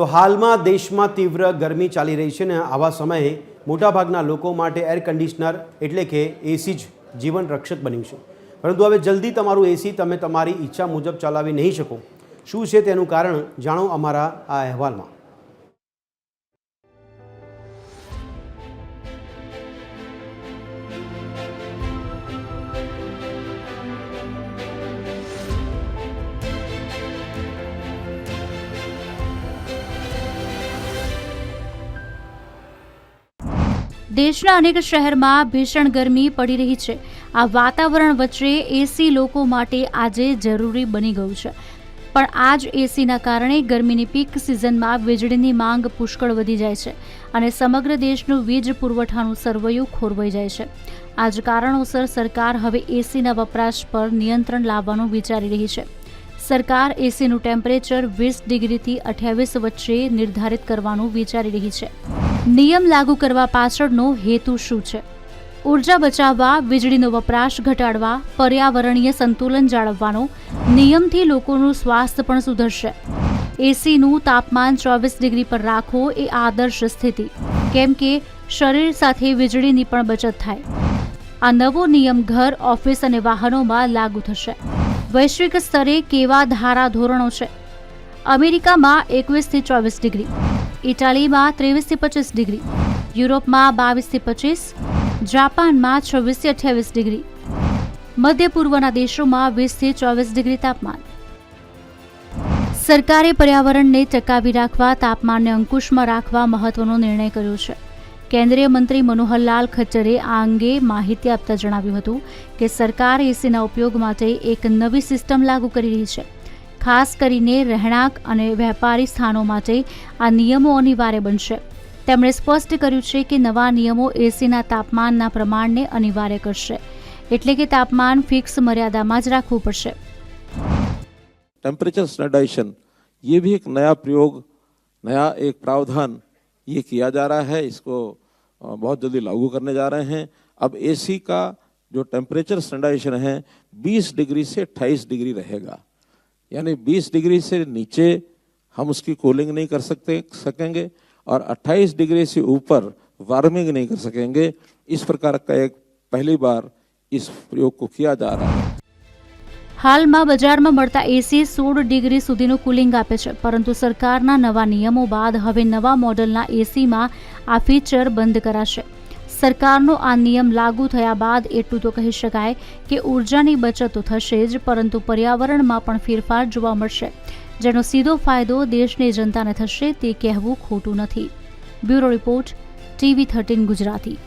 તો હાલમાં દેશમાં તીવ્ર ગરમી ચાલી રહી છે ને આવા સમયે મોટાભાગના લોકો માટે એર કન્ડિશનર એટલે કે એસી જ જીવન રક્ષક બન્યું છે. પરંતુ હવે જલ્દી તમારું એસી તમે તમારી ઈચ્છા મુજબ ચલાવી નહીં શકો. શું છે તેનું કારણ જાણો અમારા આ અહેવાલમાં. દેશના અનેક શહેરમાં ભીષણ ગરમી પડી રહી છે. આ વાતાવરણ વચ્ચે એસી લોકો માટે આજે જરૂરી બની ગયું છે. પણ આ જ એસીના કારણે ગરમીની પીક સિઝનમાં વીજળીની માંગ પુષ્કળ વધી જાય છે અને સમગ્ર દેશનું વીજ પુરવઠાનું સરવૈયું ખોરવાઈ જાય છે. આ જ કારણોસર સરકાર હવે એસીના વપરાશ પર નિયંત્રણ લાવવાનું વિચારી રહી છે. સરકાર એસીનું ટેમ્પરેચર વીસ ડિગ્રીથી અઠ્યાવીસ વચ્ચે નિર્ધારિત કરવાનું વિચારી રહી છે. નિયમ લાગુ કરવા પાછળનો હેતુ શું છે? ઊર્જા બચાવવા, વીજળીનો વપરાશ ઘટાડવા, પર્યાવરણીય સંતુલન જાળવવાનો નિયમથી લોકોનું સ્વાસ્થ્ય પણ સુધરશે. એસીનું તાપમાન ચોવીસ ડિગ્રી પર રાખવો એ આદર્શ સ્થિતિ. કેમ કે શરીર સાથે વીજળીની પણ બચત થાય. આ નવો નિયમ ઘર, ઓફિસ અને વાહનોમાં લાગુ થશે. વૈશ્વિક સ્તરે કેવા ધારા ધોરણો છે? અમેરિકામાં એકવીસથી ચોવીસ ડિગ્રી. ઇટાલીમાં ત્રેવીસથી પચીસ ડિગ્રી. યુરોપમાં બાવીસથી પચીસ. જાપાનમાં છવ્વીસથી અઠ્યાવીસ ડિગ્રી. મધ્ય પૂર્વના દેશોમાં વીસથી ચોવીસ ડિગ્રી તાપમાન. સરકારે પર્યાવરણને ટકાવી રાખવા, તાપમાનને અંકુશમાં રાખવા મહત્વનો નિર્ણય કર્યો છે. કેન્દ્રીય મંત્રી મનોહરલાલ ખચ્ચરે આ અંગે માહિતી આપતા જણાવ્યું હતું કે સરકાર એસીના ઉપયોગ માટે એક નવી સિસ્ટમ લાગુ કરી રહી છે. ખાસ કરીને રહેણાંક અને વેપારી સ્થાનો માટે આ નિયમો અનિવાર્ય બનશે તેમણે સ્પષ્ટ કર્યું છે કે નવા નિયમો એસીના તાપમાનના પ્રમાણને અનિવાર્ય કરશે એટલે કે તાપમાન ફિક્સ મર્યાદામાં જ રાખવું પડશે टेम्परेचर स्टैंडर्डाइजेशन ये भी एक नया प्रयोग नया एक प्रावधान ये किया जा रहा है इसको अ, बहुत जल्दी लागू करने जा रहे हैं अब एसी का जो टेम्परेचर स्टैंडर्डाइजेशन है 20 डिग्री से 28 डिग्री रहेगा यानी 20 डिग्री से नीचे हम उसकी कूलिंग नहीं कर सकते सकेंगे और 28 डिग्री से ऊपर वार्मिंग नहीं कर सकेंगे इस प्रकार का एक पहली बार इस प्रयोग को किया जा रहा है હાલમાં બજારમાં મળતા એસી સોળ ડિગ્રી સુધીનું કુલિંગ આપે છે પરંતુ સરકારના નવા નિયમો બાદ હવે નવા મોડલના એસીમાં આ ફીચર બંધ કરાશે સરકારનો આ નિયમ લાગુ થયા બાદ એટલું તો કહી શકાય કે ઉર્જાની બચત તો થશે જ, પરંતુ પર્યાવરણમાં પણ ફેરફાર જોવા મળશે. જેનો સીધો ફાયદો દેશની જનતાને થશે તે કહેવું ખોટું નથી. Bureau report, TV thirteen Gujarati.